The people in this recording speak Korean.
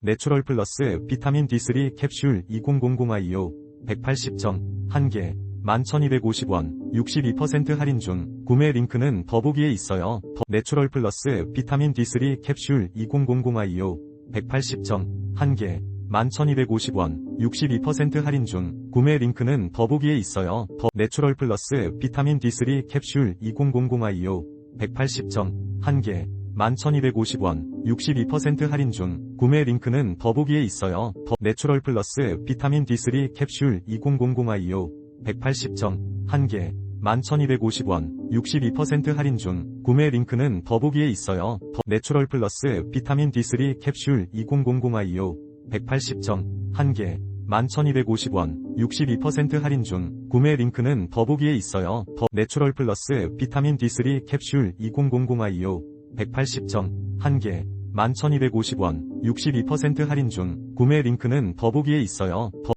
내추럴 플러스 비타민 D3 캡슐 2000IU 180정 1개 11,250원 62% 할인 중 구매 링크는 더보기에 있어요. 더 내추럴 플러스 비타민 D3 캡슐 2000IU 180정 1개 11,250원 62% 할인 중 구매 링크는 더보기에 있어요. 더 내추럴 플러스 비타민 D3 캡슐 2000IU 180정 1개 11,250원 62% 할인 중 구매 링크는 더보기에 있어요. 더 내추럴 플러스 비타민 D3 캡슐 2000IU 180정 1개 11,250원 62% 할인 중 구매 링크는 더보기에 있어요. 더 내추럴 플러스 비타민 D3 캡슐 2000IU 180정 1개 11,250원 62% 할인 중 구매 링크는 더보기에 있어요. 더 내추럴 플러스 비타민 D3 캡슐 2000IU 180정 1개 11,250원 62% 할인 중 구매 링크는 더보기에 있어요. 더